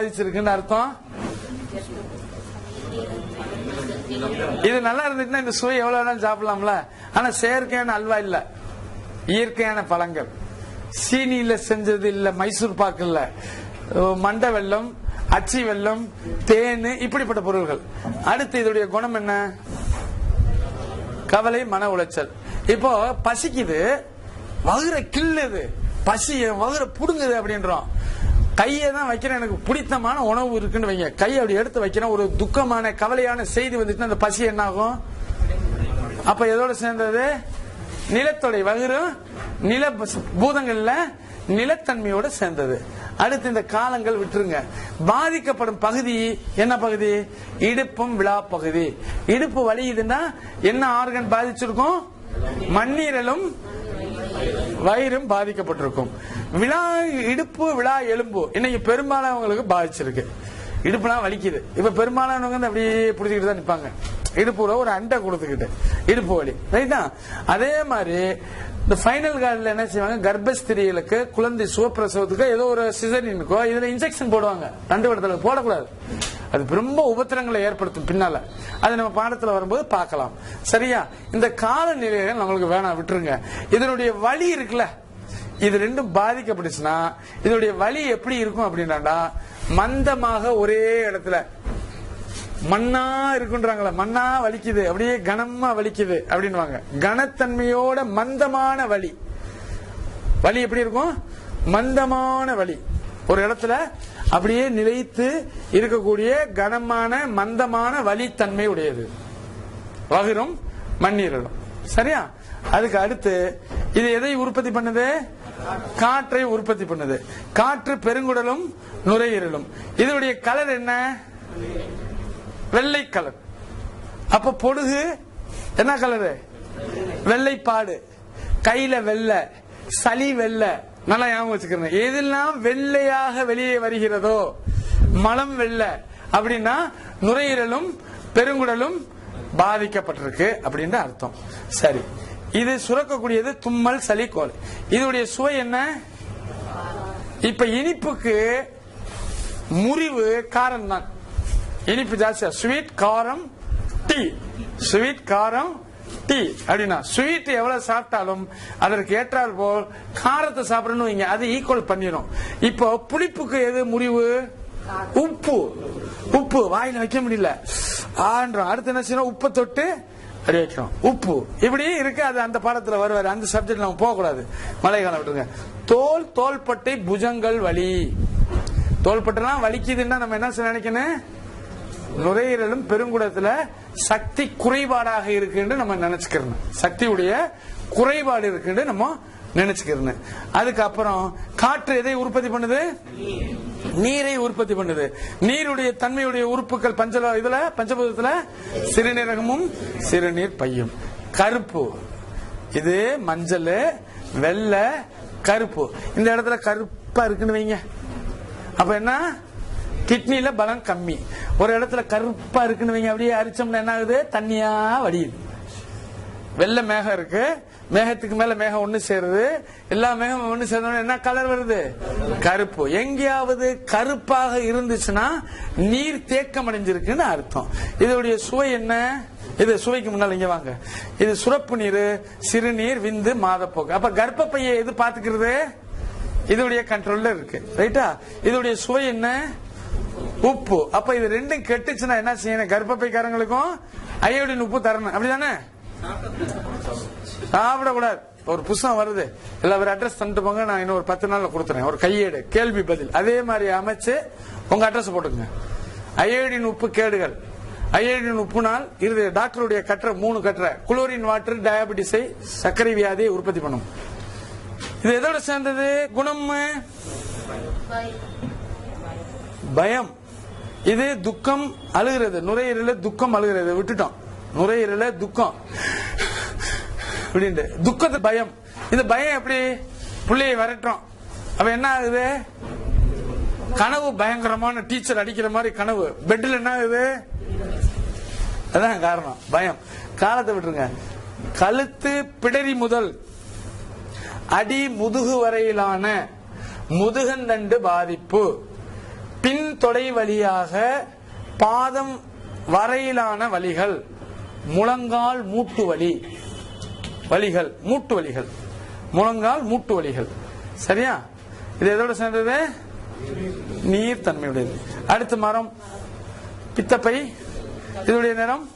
பாதிச்சிருக்குன்னு அர்த்தம்? இது நல்லா இருந்துச்சுன்னா இந்த சுவை எவ்வளவு வேணாலும் சாப்பிடலாம்ல. ஆனா செயற்கையான அல்வா இல்ல. இயற்கையான பழங்கள். சீனியில செஞ்சது இல்ல மைசூர் பாக்கு இல்ல. மண்ட வெள்ளம் வெல்லம் அச்சி வெல்லம் தேன் இப்படிப்பட்ட பொருள்கள். அடுத்து இதோடைய குணம் என்ன? கவலை மன உளைச்சல். இப்போ பசிக்குது வகுற கிள்ளுது பசி வகுற புடுங்குது அப்படின்றோம். கையை தான் வைக்கிறேன். எனக்கு பிடித்தமான உணவு இருக்குன்னு வைங்க. கையை அப்படி எடுத்து வைக்கிறேன். ஒரு துக்கமான கவலையான செய்தி வந்துட்டு அந்த பசி என்னாகும்? அப்ப எதோட சேர்ந்தது? நிலத்தோடைய வகுரும் நில பூதங்கள்ல நிலத்தன்மையோட சேர்ந்தது. அடுத்து இந்த காலங்கள் விட்டுருங்க. பாதிக்கப்படும் பகுதி என்ன பகுதி? இடுப்பும் விழா பகுதி. இடுப்பு வலியுதுன்னா என்ன ஆர்கன் பாதிச்சிருக்கும்? மண்ணீரலும் வயிறும் பாதிக்கப்பட்டிருக்கும். விழா இடுப்பு விழா எலும்பு இன்னைக்கு பெரும்பாலானவங்களுக்கு பாதிச்சிருக்கு. இடுப்புலாம் வலிக்குது. இப்ப பெரும்பாலானவங்க வந்து அப்படியே பிடிச்சிக்கிட்டு தான் நிப்பாங்க. இடுப்புல ஒரு அண்டை கொடுத்துக்கிட்டு. இடுப்பு வலி. ரைட்டா அதே மாதிரி இந்த ஃபைனல் கார்டில் என்ன செய்வாங்க? கர்ப்பஸ்திரிகளுக்கு குழந்தை சுகப்பிரசவத்துக்கு ஏதோ ஒரு சிசரினுக்கோ இதுல இன்ஜெக்ஷன் போடுவாங்க. தண்டு இடத்துல போடக்கூடாது. அது ரொம்ப உபத்திரங்களை ஏற்படுத்தும் பின்னால. அது நம்ம பாடத்துல வரும்போது பார்க்கலாம். சரியா? இந்த காலநிலைகள் நம்மளுக்கு வேணாம் விட்டுருங்க. இதனுடைய வலி இருக்குல்ல? இது ரெண்டும் பாதிக்கப்பட்டுச்சுன்னா இதனுடைய வலி எப்படி இருக்கும் அப்படின்னாடா மந்தமாக ஒரே இடத்துல. மண்ணா இருக்குன்றாங்களே மண்ணா வலிக்குது அப்படியே கனமா வலிக்குது அப்படின்வாங்க கனத்தன்மையோட மந்தமான வலி. வலி எப்படி இருக்கும்? மந்தமான வலி. ஒரு இடத்துல அப்படியே நிலைத்து இருக்கக்கூடிய கனமான மந்தமான வலித்தன்மை உடையது. வகிரும் மண்ணீரலும். சரியா? அதுக்கு அடுத்து இது எதை உற்பத்தி பண்ணுது? காற்றை உற்பத்தி பண்ணுது. காற்று பெருங்குடலும் நுரையீரலும். இதனுடைய கலர் என்ன? வெள்ளை கலர் அப்ப பொடுகு என்ன கலரு வெள்ளைப்பாடு. கையில வெள்ளை சளி வெள்ளை. நல்லா ஞாபகம் வச்சுக்கிறேன் எதெல்லாம் வெள்ளையாக வெளியே வருகிறதோ மலம் வெள்ளை அப்படின்னா நுரையீரலும் பெருங்குடலும் பாதிக்கப்பட்டிருக்கு அப்படின்னு அர்த்தம். சரி. இது சுரக்கக்கூடியது தும்மல் சளி கோல் இதனுடைய சுவை என்ன? இப்ப இனிப்புக்கு முறிவு காரம் தான் இனிப்பு ஜாஸ்தியா. ஸ்வீட் காரம் டீ ஸ்வீட் காரம் டீ. அப்படின்னா ஸ்வீட் எவ்வளவு சாப்பிட்டாலும் அதற்கு ஏற்றால் போல் காரத்தை சாப்பிடணும் வைங்க அது ஈக்குவல் பண்ணிடும் இப்போ புளிப்புக்கு எது முறிவு? உப்பு. உப்பு வாயில வைக்க முடியல. ஆன்றோம். அடுத்து என்ன செய்யணும்? உப்பை தொட்டு அப்படி வைக்கிறோம் உப்பு. இப்படி இருக்கு அது அந்த பாடத்துல வருவாரு. அந்த சப்ஜெக்ட் நம்ம போக கூடாது மழை காலம் விட்டுருங்க. தோல் தோள்பட்டை புஜங்கள் வலி. தோள்பட்டெல்லாம் வலிக்குதுன்னா நம்ம என்ன செய்ய நினைக்கணும்? நுரையீரலும் பெருங்குடத்துல சக்தி குறைபாடாக இருக்குன்னு நம்ம நினைச்சுக்கிறோம் சக்தியுடைய குறைபாடு இருக்குன்னு நம்ம நினைச்சுக்கிறோம் அதுக்கப்புறம் காற்று எதை உற்பத்தி பண்ணுது? நீரை உற்பத்தி பண்ணுது. நீருடைய தன்மையுடைய உறுப்புகள் பஞ்சல இதுல பஞ்சபூதத்துல சிறுநீரகமும் சிறுநீர் பையும். கருப்பு. இது மஞ்சள் வெள்ளை கருப்பு. இந்த இடத்துல கருப்பா இருக்குன்னு வைங்க. அப்ப என்ன? கிட்னில பலம் கம்மி. ஒரு இடத்துல கருப்பா இருக்குன்னு வைங்க அப்படியே அரிச்சோம்னா என்ன ஆகுது? தண்ணியா வடியுது. வெள்ளை மேகம் இருக்கு. மேகத்துக்கு மேல மேகம் ஒண்ணு சேருது. எல்லா மேகம் ஒண்ணு சேர்ந்தோட என்ன கலர் வருது? கருப்பு. எங்கேயாவது கருப்பாக இருந்துச்சுன்னா நீர் தேக்கம் அடைஞ்சிருக்குன்னு அர்த்தம். இதோடைய சுவை என்ன? இது சுவைக்கு முன்னால் இங்க வாங்க. இது சுரப்பு நீர் சிறுநீர் விந்து மாதப்போக்கு. அப்ப கர்ப்பப்பையை எது பாத்துக்கிறது இதோடைய கண்ட்ரோல்ல இருக்கு. ரைட்டா இதோடைய சுவை என்ன? உப்பு. அப்ப இது ரெண்டும் கெட்டுச்சுன்னா என்ன செய்யணும்? கர்ப்பப்பைக்காரங்களுக்கும் அயோடின் உப்பு தரணும். அப்படிதானே? சாப்பிடக்கூடாது. ஒரு புஸ்தகம் வருது. எல்லா ஒரு அட்ரஸ் தந்துட்டு போங்க. நான் இன்னும் ஒரு பத்து நாள்ல கொடுத்துறேன். ஒரு கையேடு. கேள்வி பதில். அதே மாதிரி அமைச்சு உங்க அட்ரஸ் போட்டுக்கோங்க. அயோடின் உப்பு கேடுகள். அயோடின் உப்புனால் இது டாக்டருடைய கற்ற மூணு கட்டுற குளோரின் வாட்டர் டயபிட்டிஸை சர்க்கரை வியாதியை உற்பத்தி பண்ணும். இது எதோட சேர்ந்தது? குணம்? பயம். இது துக்கம் அழுகிறது. நுரையீரல துக்கம் அழுகிறது. விட்டுட்டோம். நுரையீரல துக்கம். அப்படின்ட்டு. துக்கத்து பயம். இந்த பயம் எப்படி? பிள்ளையை விரட்டுறோம். அப்ப என்ன ஆகுது? கனவு பயங்கரமான டீச்சர் அடிக்கிற மாதிரி கனவு. பெட்ல என்ன ஆகுது? அதான் காரணம். பயம். காலத்தை விட்டுருங்க. கழுத்து பிடரி முதல் அடி முதுகு வரையிலான முதுகந்தண்டு பாதிப்பு. பின் தொடை வழியாக பாதம் வரையிலான வலிகள் முழங்கால் மூட்டு வலி வலிகள் மூட்டு வலிகள் முழங்கால் மூட்டு வலிகள். சரியா? இது எதோட சேர்ந்தது? நீர் தன்மையுடையது. அடுத்த மரம் பித்தப்பை இதோடைய நிறம்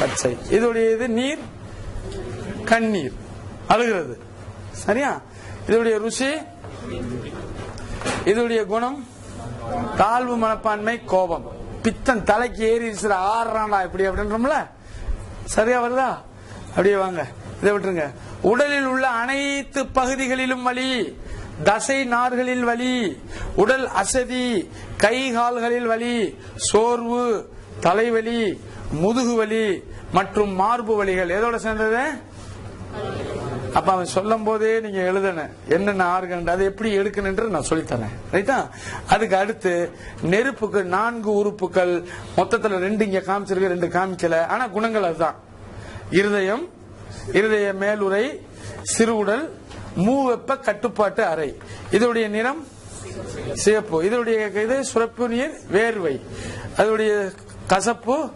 பச்சை. இதோடைய இது நீர் கண்ணீர். அழுகிறது. சரியா? இதோடைய ருசி இதோடைய குணம் தாழ்வு மனப்பான்மை கோபம். பித்தன் தலைக்கு ஏறி ஆறுறான்டா இப்படி அப்படின்றோம்ல? சரியா வருதா? அப்படியே வாங்க. இதை விட்டுருங்க. உடலில் உள்ள அனைத்து பகுதிகளிலும் வலி தசை நார்களில் வலி உடல் அசதி கை கால்களில் வலி சோர்வு தலைவலி முதுகு வலி மற்றும் மார்பு வலிகள். எதோட சேர்ந்தது? அப்ப அவன் சொல்லும் போதே நீங்க எழுதன என்னென்ன ஆர்கன் அதை எப்படி எடுக்கணுன்ற நான் சொல்லித்தரேன். ரைட்டா அதுக்கு அடுத்து நெருப்புக்கு நான்கு உறுப்புகள் மொத்தத்துல ரெண்டு இங்க காமிச்சிருக்கு ரெண்டு காமிக்கல. ஆனா குணங்கள் அதுதான். இருதயம் இருதய மேலுரை சிறுவுடல் மூவெப்ப கட்டுப்பாட்டு அறை. இதோடைய நிறம்? சிவப்பு. இதோடைய இது சுரப்பு நீர் வேர்வை. அதோடைய கசப்பு?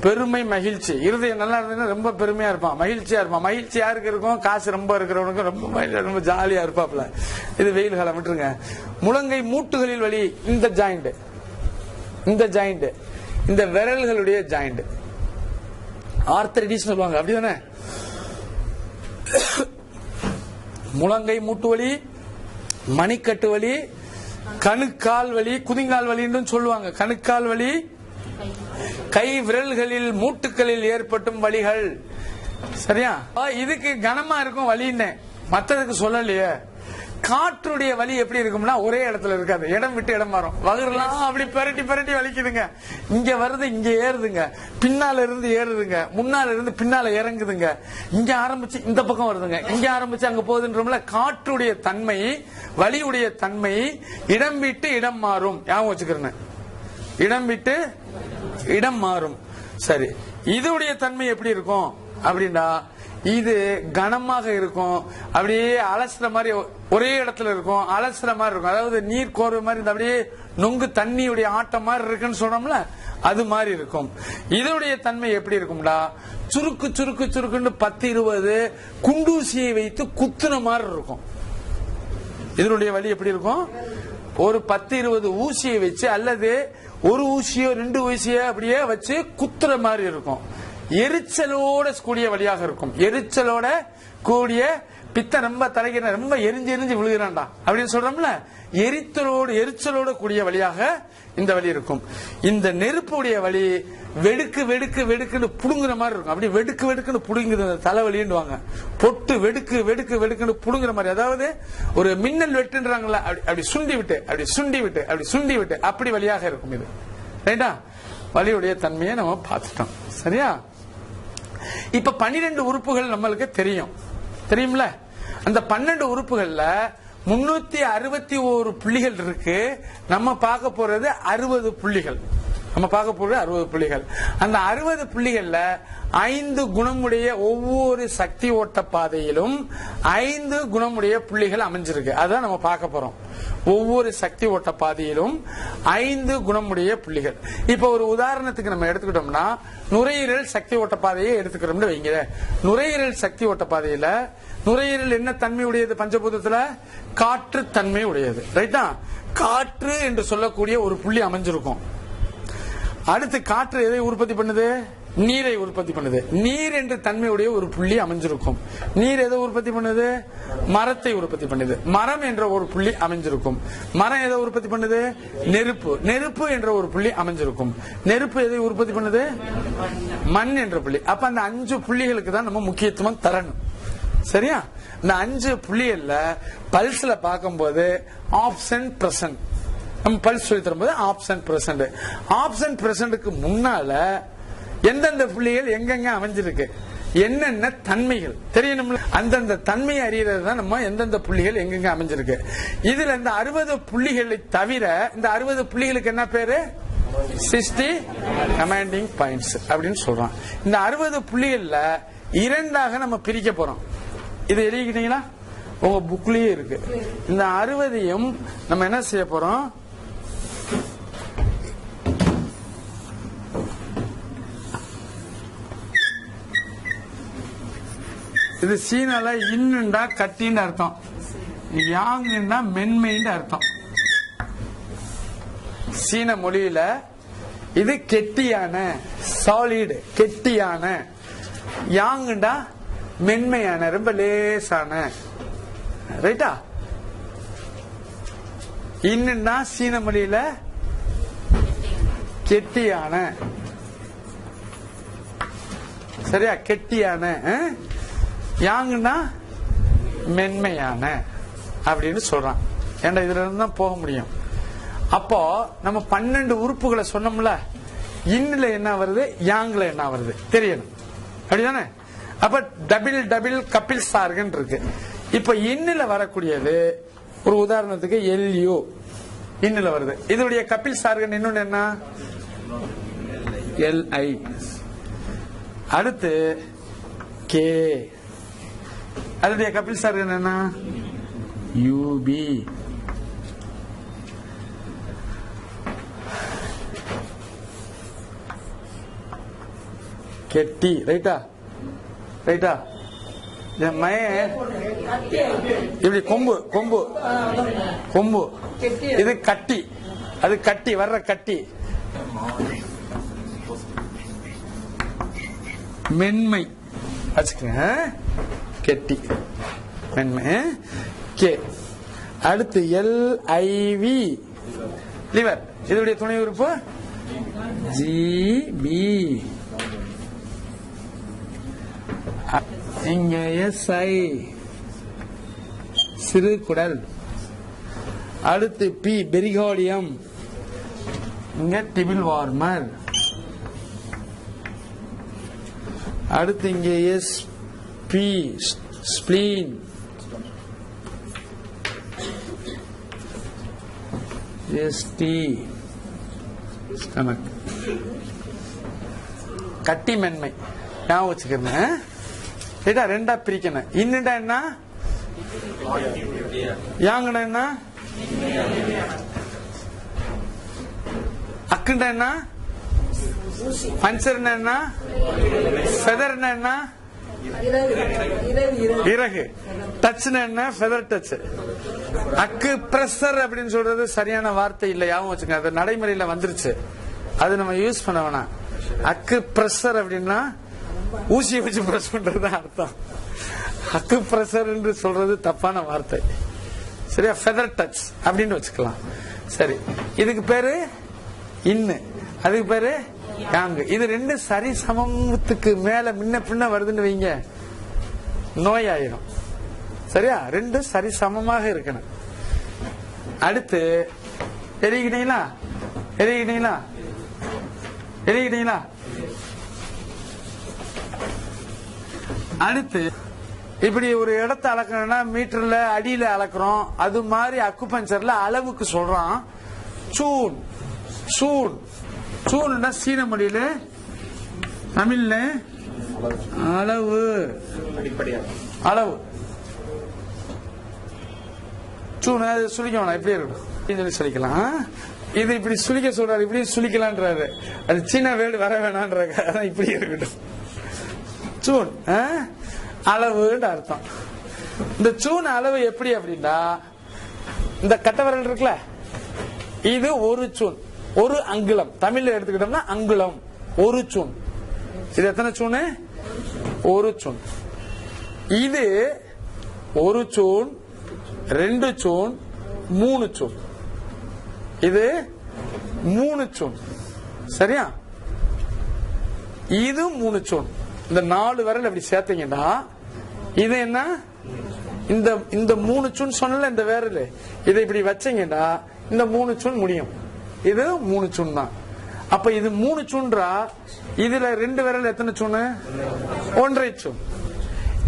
பெருமை மகிழ்ச்சி. இருதயம் நல்லா இருந்ததுன்னா ரொம்ப பெருமையா இருப்பான். மகிழ்ச்சியா இருப்பான். மகிழ்ச்சி யாருக்கு இருக்கும்? காசு ரொம்ப இருக்கிறவனுக்கு ரொம்ப மகிழ்ச்சியா, ரொம்ப ஜாலியா இருப்பாப்ல இது வெயில் காலம் விட்டுருங்க. முழங்கை மூட்டுகளில் வலி இந்த ஜாயிண்ட் இந்த ஜாயிண்ட் இந்த விரல்களுடைய ஜாயிண்ட் ஆர்த்தரைட்டிஸ் சொல்லுவாங்க. அப்படிதானே? முழங்கை மூட்டு வலி மணிக்கட்டு வலி கணுக்கால் வலி குதிங்கால் வலின்னு சொல்லுவாங்க. கணுக்கால் வலி கை விரல்களில் மூட்டுக்களில் ஏற்பட்டும் வலிகள். சரியா? இதுக்கு கனமா இருக்கும் வலின்னு மத்ததுக்கு சொல்லலையே. காற்றுடைய வலி எப்படி இருக்கும்னா ஒரே இடத்துல இருக்காது. இடம் விட்டு இடம் மாறும் வகுரெல்லாம் அப்படி பெரட்டி பெரட்டி வலிக்குதுங்க. இங்க வருது இங்க ஏறுதுங்க. பின்னால இருந்து ஏறுதுங்க. முன்னால இருந்து பின்னால இறங்குதுங்க. இங்க ஆரம்பிச்சு இந்த பக்கம் வருதுங்க. இங்க ஆரம்பிச்சு அங்க போகுதுன்றோம்ல காற்றுடைய தன்மை வலியுடைய தன்மை இடம் விட்டு இடம் மாறும். ஞாபகம் வச்சுக்கிறேன். இடம் விட்டு இடம் மாறும். சரி இதோடைய தன்மை எப்படி இருக்கும்? அப்படின்னா இது கனமாக இருக்கும். அப்படியே அலசுற மாதிரி ஒரே இடத்துல இருக்கும். அலசுற மாதிரி இருக்கும். அதாவது நீர் கோர்வை மாதிரி இந்த அப்படியே நொங்கு தண்ணியுடைய ஆட்டம் மாதிரி இருக்குன்னு சொல்றோம்ல அது மாதிரி இருக்கும். இதோடைய தன்மை எப்படி இருக்கும்டா? சுருக்கு சுருக்கு சுருக்குன்னு பத்து இருபது குண்டூசியை வைத்து குத்துன மாதிரி இருக்கும். இதனுடைய வலி எப்படி இருக்கும்? ஒரு பத்து இருபது ஊசியை வச்சு அல்லது ஒரு ஊசியோ ரெண்டு ஊசியோ அப்படியே வச்சு குத்துற மாதிரி இருக்கும். எரிச்சலோட கூடிய வழியாக இருக்கும். எரிச்சலோட கூடிய பித்த ரொம்ப தலைக்கிற ரொம்ப எரிஞ்சு எரிஞ்சு விழுகிறான்டா. அப்படின்னு சொல்றோம்ல? எரித்தலோடு எரிச்சலோட கூடிய வழியாக இந்த வழி இருக்கும். இந்த நெருப்புடைய வழி வெடுக்கு வெடுக்கு வெடுக்குன்னு புடுங்குற மாதிரி இருக்கும். அப்படி வெடுக்கு வெடுக்குன்னு புடுங்குற அந்த தலைவலின்னுவாங்க. பொட்டு வெடுக்கு வெடுக்கு வெடுக்குன்னு புடுங்குற மாதிரி. அதாவது ஒரு மின்னல் வெட்டுன்றாங்களா அப்படி அப்படி சுண்டி விட்டு அப்படி சுண்டி விட்டு அப்படி சுண்டி விட்டு அப்படி வழியாக இருக்கும் இது. ரைட்டா? வலியுடைய தன்மையை நம்ம பார்த்துட்டோம். சரியா? இப்ப பன்னிரெண்டு உறுப்புகள் நம்மளுக்கு தெரியும். தெரியும்ல? அந்த பன்னெண்டு உறுப்புகள்ல முன்னூத்தி அறுபத்தி ஒரு புள்ளிகள் இருக்கு. நம்ம பார்க்க போறது அறுபது புள்ளிகள். நம்ம பார்க்க போறது அறுபது புள்ளிகள். அந்த அறுபது புள்ளிகள்ல ஐந்து குணமுடைய ஒவ்வொரு சக்தி ஓட்ட பாதையிலும் ஐந்து குணமுடைய புள்ளிகள் அமைஞ்சிருக்கு. அதான் நம்ம பார்க்க போறோம். ஒவ்வொரு சக்தி ஓட்ட பாதையிலும் ஐந்து குணமுடைய புள்ளிகள். இப்ப ஒரு உதாரணத்துக்கு நம்ம எடுத்துக்கிட்டோம்னா நுரையீரல் சக்தி ஓட்ட பாதையை எடுத்துக்கிறோம்னு வைங்க நுரையீரல் சக்தி ஓட்ட பாதையில நுரையீரல் என்ன தன்மை உடையது பஞ்சபூதத்துல? காற்று தன்மை உடையது. ரைட்டா காற்று என்று சொல்லக்கூடிய ஒரு புள்ளி அமைஞ்சிருக்கும். அடுத்து காற்று எதை உற்பத்தி பண்ணுது? நீரை உற்பத்தி பண்ணுது. நீர் என்ற தன்மையுடைய ஒரு புள்ளி அமைஞ்சிருக்கும். நீர் எதை உற்பத்தி பண்ணுது? மரத்தை உற்பத்தி பண்ணுது. மரம் என்ற ஒரு புள்ளி அமைஞ்சிருக்கும். மரம் எதை உற்பத்தி பண்ணுது? நெருப்பு. நெருப்பு என்ற ஒரு புள்ளி அமைஞ்சிருக்கும். நெருப்பு எதை உற்பத்தி பண்ணுது? மண் என்ற புள்ளி. அப்ப அந்த அஞ்சு புள்ளிகளுக்கு தான் நம்ம முக்கியத்துவம் தரணும். சரியா? இந்த அஞ்சு புள்ளிகள்ல பல்ஸ்ல பார்க்கும்போது ஆப்ஷன் பிரசன்ட் நம்ம பல்ஸ் சொல்லி தரும்போது ஆப்ஷன் பிரசன்ட் ஆப்ஷன் பிரசன்ட்க்கு முன்னால எந்தெந்த புள்ளிகள் எங்கெங்க அமைஞ்சிருக்கு? என்னென்ன தன்மைகள்? தெரியணும்ல? அந்தந்த தன்மையை அறியறது தான் நம்ம எந்தெந்த புள்ளிகள் எங்கெங்க அமைஞ்சிருக்கு. இதுல இந்த அறுபது புள்ளிகளை தவிர இந்த அறுபது புள்ளிகளுக்கு என்ன பேரு? சிக்ஸ்டி கமாண்டிங் பாயிண்ட்ஸ் அப்படின்னு சொல்றோம் இந்த அறுபது புள்ளிகள்ல இரண்டாக நம்ம பிரிக்க போறோம். இது எழுதிக்கிட்டீங்களா? உங்க புக்லயே இருக்கு. இந்த அறுபதையும் நம்ம என்ன செய்ய போறோம்? இது சீனால இன்னுண்டா கட்டின்னு அர்த்தம். யாங்குன்னா மென்மைன்னு அர்த்தம். சீன மொழியில இது கெட்டியான சாலிடு கெட்டியான யாங்குண்டா மென்மையான ரொம்ப லேசான. ரைட்டா இன்னுன்னா சீன மொழியில கெட்டியான. சரியா? கெட்டியான யாங்கன்னா மென்மையான அப்படின்னு சொல்றான். ஏன்டா இதுல இருந்து தான் போக முடியும்? அப்போ நம்ம பன்னெண்டு உறுப்புகளை சொன்னோம்ல இன்னில் என்ன வருது யாங்கில் என்ன வருது? தெரியணும். அப்படிதானே? அப்ப டபிள் டபிள் கபில் சார்கன் இருக்கு. இப்ப இன்னில வரக்கூடியது ஒரு உதாரணத்துக்கு எல்யூ. இன்னில வருது. இதனுடைய கபில் சார்கன் இன்னொன்னு என்ன? எல்ஐ அடுத்து கே. அதனுடைய கபில் சார்கன் என்ன யூபி கெட்டி. ரைட்டா? ரைட்டா? இப்படி கொம்பு கொம்பு. கொம்பு. இது கட்டி. அது கட்டி வர்ற கட்டி. மென்மை. வச்சுக்கோங்க கெட்டி. மென்மை கே. அடுத்து எல் ஐவி லிவர். இதனுடைய துணை உறுப்பு? G B. இங்க எஸ் ஐ. சிறு குடல். அடுத்து பி பெரிகோடியம் இங்க டிபில் வார்மர். அடுத்து இங்க S P spleen. S T stomach கட்டி மென்மை ஞாபகம் வச்சுக்கிறேன் ரைட்டா ரெண்டா பிரிக்கணும். இன்னுடா என்ன? யாங்கடா என்ன? அக்குண்டா என்ன? பஞ்சர்னா என்ன ஃபெதர்னா என்ன? இறகு. டச்னா என்ன? ஃபெதர் டச் அக்கு பிரஷர் அப்படின்னு சொல்றது சரியான வார்த்தை இல்லை யாவும் வச்சுங்க அது நடைமுறையில வந்துருச்சு. அது நம்ம யூஸ் பண்ண வேணாம். அக்கு பிரஷர் அப்படின்னா ஊசியை வச்சு பிரஸ் பண்றது அர்த்தம். அக்கு பிரஷர் என்று சொல்றது தப்பான வார்த்தை. சரியா? ஃபெதர் டச் அப்படின்னு வச்சுக்கலாம். சரி. இதுக்கு பேரு இன்னு. அதுக்கு பேரு யாங்கு? இது ரெண்டு சரி சமத்துக்கு மேல முன்ன பின்ன வருதுன்னு வைங்க. நோயாயிரும். சரியா? ரெண்டு சரி சமமாக இருக்கணும். அடுத்து எரிகிட்டீங்களா எரிகிட்டீங்களா எரிகிட்டீங்களா அடுத்து இப்படி ஒரு இடத்த அளக்கணும்னா மீட்டர்ல அடியில அளக்குறோம். அது மாதிரி அக்குபஞ்சர்ல அளவுக்கு சொல்றான். சூன். சூன். சூன்னா சீன மொழியில தமிழ்ல அளவு. அளவு. சூனு அது சுழிக்க வேணாம். எப்படி இருக்கட்டும். சொல்லி சொல்லிக்கலாம் இது இப்படி சுழிக்க சொல்றாரு இப்படி சுழிக்கலான்றாரு. அது சீன வேடு வர வேணான்றாங்க அதான் இப்படி இருக்கட்டும். சூன் ஆ? அளவுன்னு அர்த்தம். இந்த சூன் அளவு எப்படி அப்படின்னா இந்த கட்டவரல் இருக்குல்ல? இது ஒரு சூன் ஒரு அங்குலம். தமிழ்ல எடுத்துக்கிட்டோம்னா அங்குலம். ஒரு சூன் இது எத்தனை சூனு ஒரு சூன் இது ஒரு சூன் ரெண்டு சூன் மூணு சூன் இது மூணு சூன் சரியா? இது மூணு சூன் இந்த நாலு விரல் அப்படி சேர்த்தீங்கன்னா இது என்ன? இந்த இந்த மூணு சூன் சொன்னல இந்த விரல். இதை இப்படி வச்சீங்கன்னா இந்த மூணு சூன் முடியும். இது மூணு சூன் தான் அப்ப இது மூணு சூன்றா இதுல ரெண்டு விரல் எத்தனை சூனு ஒன்றரை சுண்.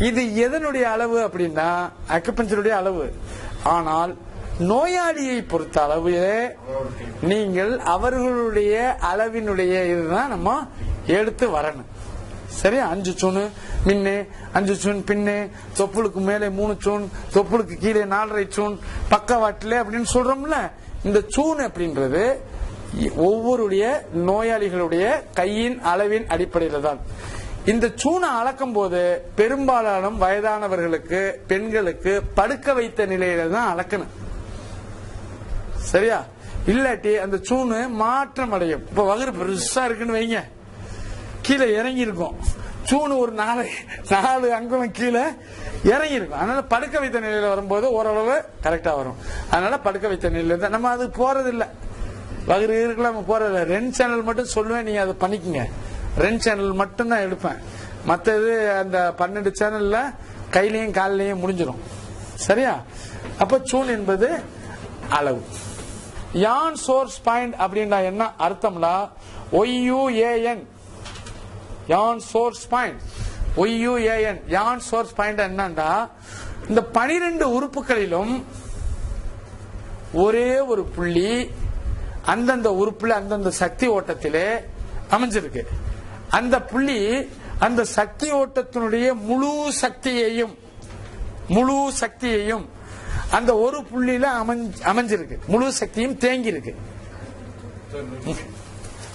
இது எதனுடைய அளவு அப்படின்னா அக்குபஞ்சருடைய அளவு. ஆனால் நோயாளியை பொறுத்த அளவு நீங்கள் அவர்களுடைய அளவினுடைய இதுதான் நம்ம எடுத்து வரணும். சரி அஞ்சு சூணு மின்னு அஞ்சு சூன் பின்னு தொப்புளுக்கு மேலே மூணு சூன் தொப்புளுக்கு கீழே நாலரை சூன் பக்கவாட்டிலே அப்படின்னு சொல்றோம்ல. இந்த சூன் அப்படின்றது ஒவ்வொருடைய நோயாளிகளுடைய கையின் அளவின் அடிப்படையில தான். இந்த சூனை அளக்கும் போது பெரும்பாலான வயதானவர்களுக்கு பெண்களுக்கு படுக்க வைத்த நிலையில தான் அளக்கணும். சரியா? இல்லாட்டி அந்த சூனு மாற்றம் அடையும். இப்ப வகுறு பெருசா இருக்குன்னு வைங்க. கீழே இறங்கி இருக்கும் சூனு ஒரு நாலு நாலு அங்குலம் கீழே இறங்கி இருக்கும் அதனால படுக்க வைத்த நிலையில வரும்போது ஓரளவு கரெக்டா வரும். அதனால படுக்க வைத்த நிலையில தான். நம்ம அது போறது இல்ல வகுறு இருக்கலாம் நம்ம போறது ரெண்டு சேனல் மட்டும் சொல்லுவேன் நீங்க அதை பண்ணிக்கங்க. ரெண்டு சேனல் மட்டும் தான் எடுப்பேன். மற்றது அந்த பன்னெண்டு சேனல்ல கையிலையும் காலிலையும் முடிஞ்சிடும் சரியா? அப்ப சூன் என்பது அளவு. யான் சோர்ஸ் பாயிண்ட் அப்படின்னா என்ன? அர்த்தம்னா ஒய்யூஏஎன் யான் சோர்ஸ் பாயிண்ட் ஒய்யூஏஎன் யான் சோர்ஸ் பாயிண்ட் என்னன்னா இந்த பனிரெண்டு உறுப்புகளிலும் ஒரே ஒரு புள்ளி அந்தந்த உறுப்புல அந்தந்த சக்தி ஓட்டத்திலே அமைஞ்சிருக்கு. அந்த புள்ளி அந்த சக்தி ஓட்டத்தினுடைய முழு சக்தியையும் முழு சக்தியையும் அந்த ஒரு புள்ளியில அமைஞ்சு- அமைஞ்சிருக்கு. முழு சக்தியும் தேங்கி இருக்கு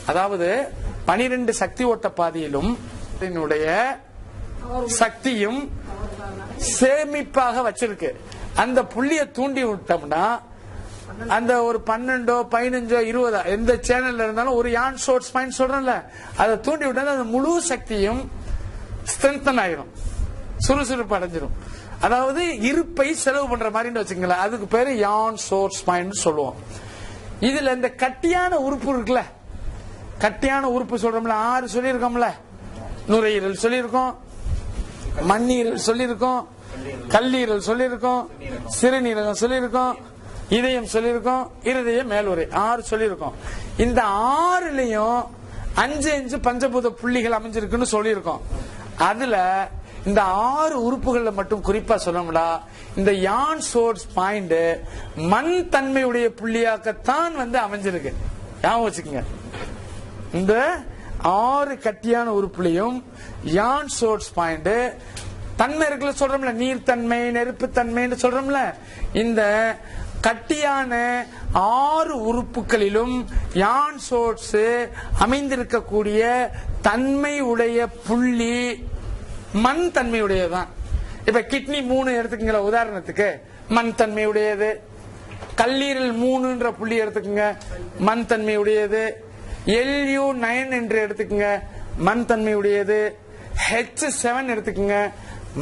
அதாவது பனிரெண்டு சக்தி ஓட்ட பாதையிலும் இதனுடைய சக்தியும் சேமிப்பாக வச்சிருக்கு. அந்த புள்ளிய தூண்டி விட்டோம்னா அந்த ஒரு பன்னெண்டோ பதினஞ்சோ இருபதோ எந்த சேனல்ல இருந்தாலும் ஒரு யான் சோர்ஸ் பாயிண்ட் சொல்றேன்ல அதை தூண்டி விட்டா அந்த முழு சக்தியும் ஸ்ட்ரென்தன் ஆயிரும். சுறுசுறுப்பு அடைஞ்சிரும். அதாவது இருப்பை செலவு பண்ற மாதிரி வச்சுங்களேன் அதுக்கு பேரு யான் சோர்ஸ் பாயிண்ட் சொல்லுவோம். இதுல இந்த கட்டியான உறுப்பு இருக்குல்ல கட்டியான உறுப்பு சொல்றோம்ல ஆறு சொல்லியிருக்கோம்ல நுரையீரல் சொல்லியிருக்கோம் மண்ணீரல் சொல்லியிருக்கோம் கல்லீரல் சொல்லியிருக்கோம் சிறுநீரகம் சொல்லியிருக்கோம் இதயம் சொல்லியிருக்கோம் இருதய மேலுரை ஆறு சொல்லியிருக்கோம். இந்த ஆறுலயும் அஞ்சு அஞ்சு பஞ்சபூத புள்ளிகள் அமைஞ்சிருக்குன்னு சொல்லியிருக்கோம். அதுல இந்த ஆறு உறுப்புகள்ல மட்டும் குறிப்பா சொல்லணும்டா இந்த யான் சோர்ஸ் பாயிண்ட் மண் தன்மையுடைய புள்ளியாக்கத்தான் வந்து அமைஞ்சிருக்கு. ஞாபகம் வச்சுக்கோங்க. இந்த ஆறு கட்டியான உறுப்புலையும் யான் சோர்ஸ் பாயிண்ட் தன்மை இருக்குல்ல சொல்றோம்ல நீர்த்தன்மை நெருப்புத்தன்மைன்னு சொல்றோம்ல இந்த கட்டியான ஆறு உறுப்புகளிலும் யான் சோர்ஸ் அமைந்திருக்கக்கூடிய தன்மை உடைய புள்ளி மண் தன்மையுடையதுதான் இப்ப கிட்னி மூணு எடுத்துக்கங்களா உதாரணத்துக்கு. மண் தன்மையுடையது கல்லீரல் மூணுன்ற புள்ளி எடுத்துக்கோங்க மண் தன்மையுடையது எல்யூ நைன் என்று எடுத்துக்கங்க. மண் தன்மை உடையது ஹெச் செவன் எடுத்துக்கங்க.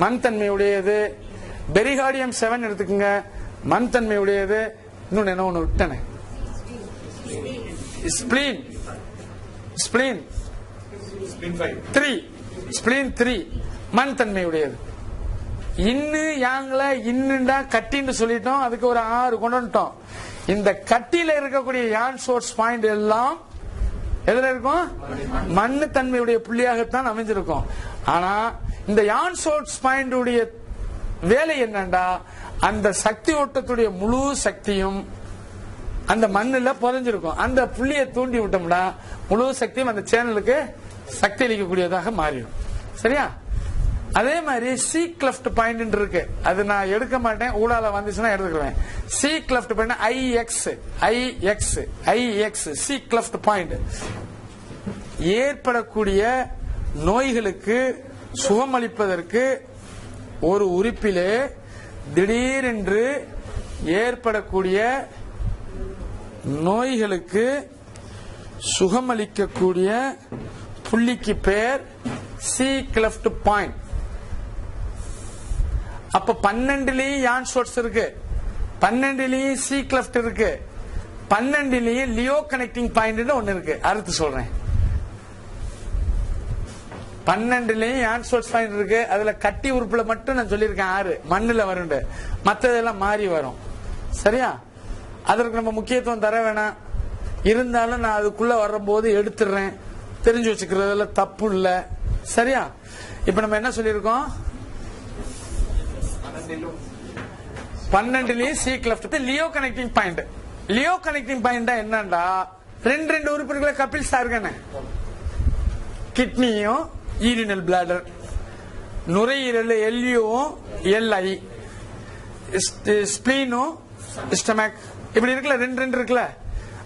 மண் தன்மை உடையது பெரிகார்டியம் செவன் எடுத்துக்கங்க. மண் தன்மை உடையது இன்னொன்னு என்ன ஒண்ணு விட்டனே? Spleen spleen three spleen three மண் தன்மை உடையது இன்னு யாங்கள இன்னுண்டா கட்டின்னு சொல்லிட்டோம். அதுக்கு ஒரு ஆறு கொண்டு வந்துட்டோம். இந்த கட்டியில இருக்கக்கூடிய யான் சோர்ஸ் பாயிண்ட் எல்லாம் எதுல இருக்கும்? மண்ணு தன்மையுடைய புள்ளியாகத்தான் அமைஞ்சிருக்கும். ஆனா இந்த யான் சோர்ஸ் வேலை என்னண்டா? அந்த சக்தி ஓட்டத்துடைய முழு சக்தியும் அந்த மண்ணுல புதஞ்சிருக்கும். அந்த புள்ளியை தூண்டி விட்டோம்னா முழு சக்தியும் அந்த சேனலுக்கு சக்தி அளிக்கக்கூடியதாக மாறிடும். சரியா? அதே மாதிரி சி கிளப்ட் பாயிண்ட் இருக்கு. அது நான் எடுக்க மாட்டேன். ஊழால வந்துச்சுன்னா எடுத்துக்குவேன். Xi cleft point I X I X I X xi cleft point ஏற்படக்கூடிய நோய்களுக்கு சுகமளிப்பதற்கு ஒரு உறுப்பிலே திடீரென்று ஏற்படக்கூடிய நோய்களுக்கு சுகமளிக்கக்கூடிய புள்ளிக்கு பேர் சி கிளப்ட் பாயிண்ட் அப்ப பன்னெண்டுலயும் யான் ஷோட்ஸ் இருக்கு? பன்னெண்டுலயும் சி கிளப்ட் இருக்கு. பன்னெண்டுலயும் லியோ கனெக்டிங் பாயிண்ட் ஒன்னு இருக்கு. அறுத்து சொல்றேன். பன்னெண்டுலயும் யான் சோர்ஸ் பாயிண்ட் இருக்கு? அதுல கட்டி உறுப்புல மட்டும் நான் சொல்லியிருக்கேன் ஆறு. மண்ணுல வருண்டு மத்ததெல்லாம் மாறி வரும். சரியா? அதற்கு நம்ம முக்கியத்துவம் தர வேணாம். இருந்தாலும் நான் அதுக்குள்ள வரும்போது எடுத்துடுறேன். தெரிஞ்சு வச்சுக்கிறதுல தப்பு இல்லை. சரியா? இப்ப நம்ம என்ன சொல்லியிருக்கோம்? பன்னெண்டுலயும் xi cleft luo connecting point luo connecting point என்னண்டா ரெண்டு ரெண்டு உறுப்பினர்களை கபில் சார்கன கிட்னியும் ஈரினல் பிளாடர் நுரையீரல் எல்யூவும் எல்ஐ ஸ்பிளீனும் ஸ்டமக் இப்படி இருக்குல்ல ரெண்டு ரெண்டு இருக்குல்ல?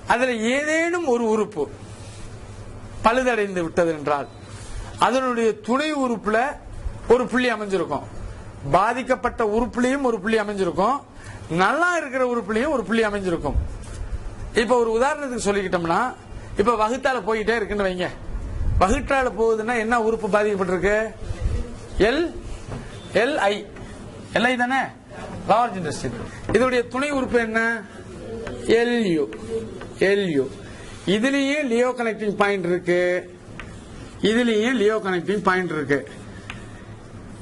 அதுல ஏதேனும் ஒரு உறுப்பு பழுதடைந்து விட்டது என்றால் அதனுடைய துணை உறுப்புல ஒரு புள்ளி அமைஞ்சிருக்கும். பாதிக்கப்பட்ட உறுப்புலையும் ஒரு புள்ளி அமைஞ்சிருக்கும். நல்லா இருக்கிற உறுப்புலையும் ஒரு புள்ளி அமைஞ்சிருக்கும். இப்ப ஒரு உதாரணத்துக்கு சொல்லிக்கிட்டோம்னா இப்ப வகுத்தால போயிட்டே இருக்குன்னு வைங்க. வகுத்தால போகுதுன்னா என்ன உறுப்பு பாதிக்கப்பட்டிருக்கு? L L I L I தானே? லார்ஜ் இண்டஸ்ட்ரி இதோடைய துணை உறுப்பு என்ன? எல்யூ எல்யூ இதுலயும் லியோ கனெக்டிங் பாயிண்ட் இருக்கு. இதுலயும் லியோ கனெக்டிங் பாயிண்ட் இருக்கு.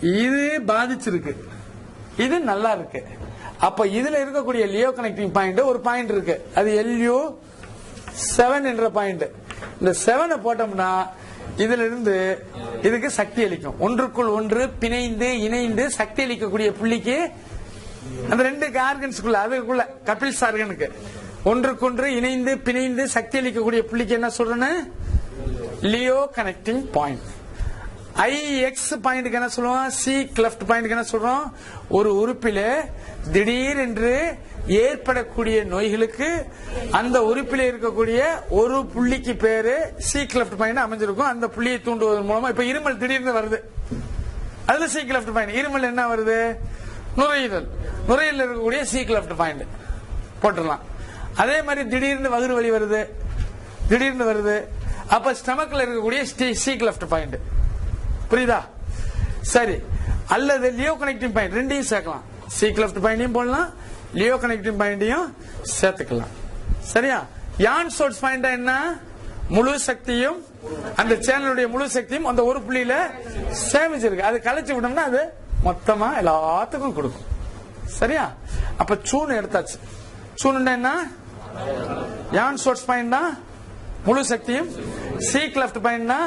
இது பாதிச்சிருக்கு. இது நல்லா இருக்கு. அப்ப இதுல இருக்கக்கூடிய லியோ கனெக்டிங் பாயிண்ட் ஒரு பாயிண்ட் இருக்கு. அது எல்யூ செவன் என்ற பாயிண்ட். இந்த செவனை போட்டோம்னா இதுல இருந்து இதுக்கு சக்தி அளிக்கும். ஒன்றுக்குள் ஒன்று பிணைந்து இணைந்து சக்தி அளிக்கக்கூடிய புள்ளிக்கு அந்த ரெண்டு ஆர்கன்ஸ்குள்ள அதுக்குள்ள கபில்ஸ் ஆர்கனுக்கு ஒன்றுக்கொன்று இணைந்து பிணைந்து சக்தி அளிக்கக்கூடிய புள்ளிக்கு என்ன சொல்றேன்னு? Luo connecting point I X பாயிண்ட்க்கு என்ன சொல்லுவோம் சி கிளப்ட் பாயிண்ட்க்கு என்ன சொல்றோம்? ஒரு உறுப்பில திடீர் என்று ஏற்படக்கூடிய நோய்களுக்கு அந்த உறுப்பில இருக்கக்கூடிய ஒரு புள்ளிக்கு பேரு சி கிளப்ட் பாயிண்ட் அமைஞ்சிருக்கும். அந்த புள்ளியை தூண்டுவதன் மூலமா இப்ப இருமல் திடீர்னு வருது. அதுல சி கிளப்ட் பாயிண்ட் இருமல் என்ன வருது? நுரையீரல். நுரையீரல் இருக்கக்கூடிய சி கிளப்ட் பாயிண்ட் போட்டுடலாம். அதே மாதிரி திடீர்னு வகுறு வலி வருது. திடீர்னு வருது. அப்ப ஸ்டமக்ல இருக்கக்கூடிய சி கிளப்ட் பாயிண்ட் புரியுதா? சரி. அல்லது லியோ கனெக்டிங் பாயிண்ட் ரெண்டையும் சேர்க்கலாம். சி கிளப்ட் பாயிண்டையும் போடலாம். லியோ கனெக்டிங் பாயிண்டையும் சேர்த்துக்கலாம். சரியா? யான் சோர்ஸ் பாயிண்டா என்ன? முழு சக்தியும் அந்த சேனலுடைய முழு சக்தியும் அந்த ஒரு புள்ளியில சேமிச்சிருக்கு. அது கலைச்சு விட்டோம்னா அது மொத்தமா எல்லாத்துக்கும் கொடுக்கும். சரியா? அப்ப சூன் எடுத்தாச்சு. சூன் என்ன? யான் சோர்ஸ் பாயிண்ட் முழு சக்தியும். C cleft point